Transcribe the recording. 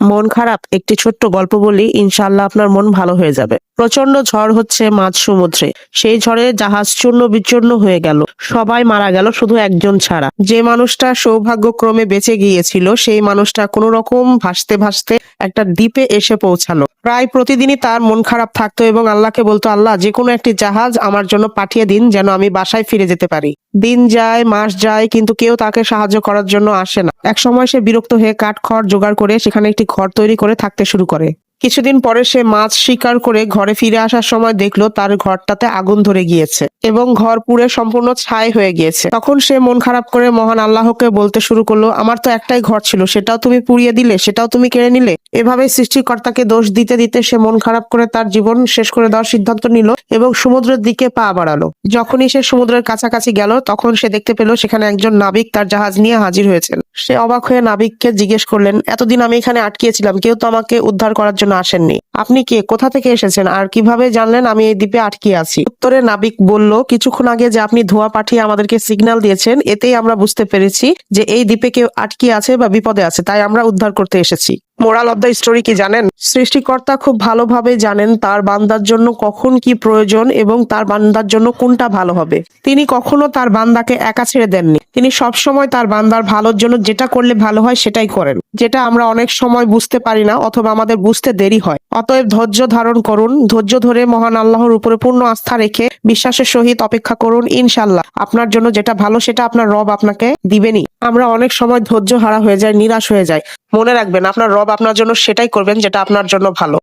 মন খারাপ, একটি ছোট্ট গল্প বলি ইনশাল্লাহ আপনার মন ভালো হয়ে যাবে। প্রচণ্ড ঝড় হচ্ছে মাঝ সমুদ্রে। সেই ঝড়ে জাহাজ চূর্ণ বিচূর্ণ হয়ে গেল। সবাই মারা গেল শুধু একজন ছাড়া। যে মানুষটা সৌভাগ্যক্রমে বেঁচে গিয়েছিল, সেই মানুষটা কোনো রকম ভাসতে ভাসতে একটা দ্বীপে এসে পৌঁছালো। প্রায় প্রতিদিনই তার মন খারাপ থাকতো এবং আল্লাহকে বলতো, আল্লাহ যে কোনো একটি জাহাজ আমার জন্য পাঠিয়ে দিন যেন আমি বাসায় ফিরে যেতে পারি। দিন যায়, মাস যায়, কিন্তু কেউ তাকে সাহায্য করার জন্য আসে না। এক সময় সে বিরক্ত হয়ে কাঠ খড় জোগাড় করে সেখানে একটি ঘর তৈরি করে থাকতে শুরু করে। কিছুদিন পরে সে মাছ শিকার করে ঘরে ফিরে আসার সময় দেখল তার ঘরটাতে আগুন ধরে গিয়েছে। এবং ঘর পুড়ে সম্পূর্ণ ছাই হয়ে গিয়েছে। তখন সে মন খারাপ করে মহান আল্লাহকে বলতে শুরু করল, আমার তো একটাই ঘর ছিল, সেটাও তুমি পুড়িয়ে দিলে, সেটাও তুমি কেড়ে নিলে? এভাবে সৃষ্টিকর্তাকে দোষ দিতে দিতে সে মন খারাপ করে তার জীবন শেষ করে দেওয়ার সিদ্ধান্ত নিল এবং সমুদ্রের দিকে পা বাড়ালো। যখনই সে সমুদ্রের কাছাকাছি গেল, তখন সে দেখতে পেল সেখানে একজন নাবিক তার জাহাজ নিয়ে হাজির হয়েছেন। সে অবাক হয়ে নাবিককে জিজ্ঞেস করলেন, এতদিন আমি এখানে আটকিয়েছিলাম, কেউ তো আমাকে উদ্ধার করার জন্য আসেননি। আপনি কে? কোথা থেকে এসেছেন? আর কীভাবে জানলেন আমি এই দ্বীপে আটকিয়ে আছি? উত্তরে নাবিক বলল কিছুক্ষণ আগে যে আপনি ধোঁয়া পাঠিয়ে আমাদেরকে সিগন্যাল দিয়েছেন, এতেই আমরা বুঝতে পেরেছি যে এই দ্বীপে কেউ আটকে আছে বা বিপদে আছে, তাই আমরা উদ্ধার করতে এসেছি। মোরাল অফ দ্য স্টোরি কি জানেন? সৃষ্টিকর্তা খুব ভালোভাবে জানেন তার বান্দার জন্য কখন কি প্রয়োজন এবং তার বান্দার জন্য কোনটা ভালো হবে। তিনি কখনো তার বান্দাকে একা ছেড়ে দেননি। তিনি সব সময় তার বান্দার ভালোর জন্য যেটা করলে ভালো হয় সেটাই করেন, যেটা আমরা অনেক সময় বুঝতে পারি না অথবা আমাদের বুঝতে দেরি হয়। অতএব ধৈর্য ধারণ করুন, ধৈর্য ধরে মহান আল্লাহর উপরে পূর্ণ আস্থা রেখে বিশ্বাসের সহিত অপেক্ষা করুন ইনশাল্লাহ আপনার জন্য যেটা ভালো সেটা আপনার রব আপনাকে দিবেনই। আমরা অনেক সময় ধৈর্য হারা হয়ে যায়, নিরাশ হয়ে যায়। মনে রাখবেন, আপনার রব আপনার জন্য সেটাই করবেন যেটা আপনার জন্য ভালো।